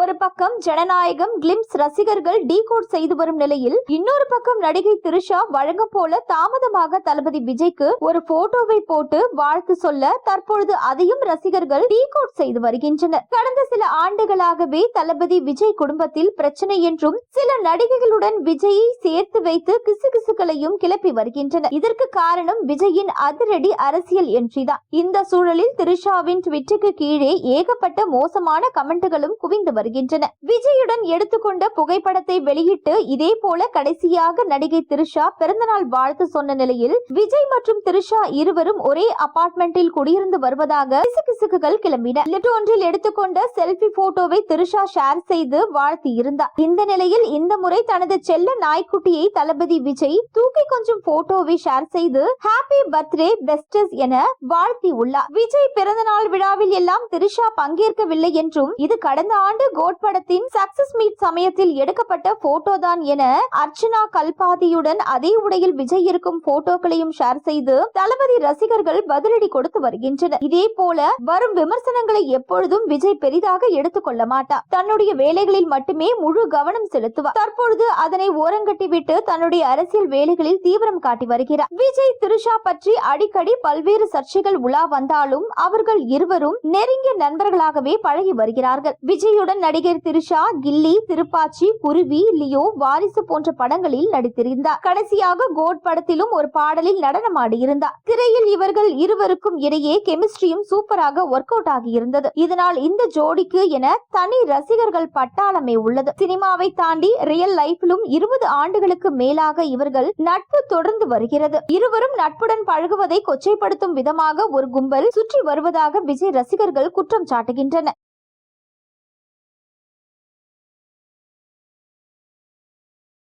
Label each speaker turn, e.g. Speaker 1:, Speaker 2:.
Speaker 1: ஒரு பக்கம் ஜனநாயகம் கிளிம்ஸ் ரசிகர்கள் டீகோட் செய்து வரும் நிலையில் இன்னொரு பக்கம் நடிகை திரிஷா வழங்கம் போல தாமதமாக தளபதி விஜய்க்கு ஒரு போட்டோவை போட்டு வாழ்த்து சொல்ல தற்பொழுது அதையும் ரசிகர்கள் டீகோட் செய்து வருகின்றனர். கடந்த சில ஆண்டுகளாகவே தளபதி விஜய் குடும்பத்தில் பிரச்சனை என்றும் சில நடிகைகளுடன் விஜயை சேர்த்து வைத்து கிசுகிசுக்களையும் கிளப்பி வருகின்றனர். இதற்கு காரணம் விஜயின் அதிரடி அரசியல் என்றுதான். இந்த சூழலில் திரிஷாவின் ட்விட்டுக்கு கீழே ஏகப்பட்ட மோசமான கமெண்ட்டுகளும் குவிந்து வருகின்றன. விஜயுடன் எடுத்துக்கொண்ட புகைப்படத்தை வெளியிட்டு இதே போல கடைசியாக நடிகை திரிஷா பிறந்தநாள் வாழ்த்து சொன்ன நிலையில் விஜய் மற்றும் திரிஷா இருவரும் ஒரே அபார்ட்மெண்டில் குடியிருந்து வருவதாக கிசுகிசுக்குகள் கிளம்பின. லிப்ட் ஒன்றில் எடுத்துக்கொண்ட செல்பி போட்டோவை திரிஷா ஷேர் செய்து வாழ்த்தி இருந்தார் இந்த நிலையில் இந்த முறை தனது செல்ல நாய்க்குட்டியை தளபதி விஜய் தூக்கி கொஞ்சம் போட்டோவை ஷேர் செய்து ஹாப்பி பர்த்டே பெஸ்டஸ் என வாழ்த்தி உள்ளார் விஜய் பிறந்தநாள் விழாவில் எல்லாம் திரிஷா பங்கேற்கவில்லை என்றும் இது கடந்த ஆண்டு கோட் படத்தின் சக்சஸ் மீட் சமயத்தில் எடுக்கப்பட்ட போட்டோ தான் என அர்ச்சனா கல்பாதியுடன் அதே உடையில் விஜய் இருக்கும் போட்டோக்களையும் ஷேர் செய்து தளபதி ரசிகர்கள் பதிலடி கொடுத்து வருகின்றனர். இதே போல வரும் விமர்சனங்களை எப்பொழுதும் விஜய் பெரிதாக எடுத்துக்கொள்ள மாட்டார் தன்னுடைய வேலைகளில் மட்டுமே முழு கவனம் செலுத்துவார். தற்பொழுது அதனை ஓரங்கட்டிவிட்டு தன்னுடைய அரசியல் வேலைகளில் தீவிரம் காட்டி வருகிறார். விஜய் திருஷா பற்றி அடிக்கடி பல்வேறு சர்ச்சைகள் உலா வந்தாலும் அவர்கள் இருவரும் நெருங்கிய நண்பர்களாகவே பழகி வருகிறார்கள். விஜயுடன் நடிகர் திரிஷா கில்லி திருப்பாச்சி குருவி லியோ வாரிசு போன்ற படங்களில் நடித்திருந்தார். கடைசியாக கோட் படத்திலும் ஒரு பாடலில் நடனமாடியிருந்தார். திரையில் இவர்கள் இருவருக்கும் இடையே கெமிஸ்ட்ரியும் சூப்பராக ஒர்க் அவுட் ஆகியிருந்தது. இதனால் இந்த ஜோடிக்கு என தனி ரசிகர்கள் பட்டாளமே உள்ளது. சினிமாவை தாண்டி ரியல் லைஃபிலும் இருபது ஆண்டுகளுக்கு மேலாக இவர்கள் நட்பு தொடர்ந்து வருகிறது. இருவரும் நட்புடன் பழகுவதை கொச்சைப்படுத்தும் விதமாக ஒரு கும்பல் சுற்றி வருவதாக விஜய் ரசிகர்கள் குற்றம் சாட்டுகின்றனர்.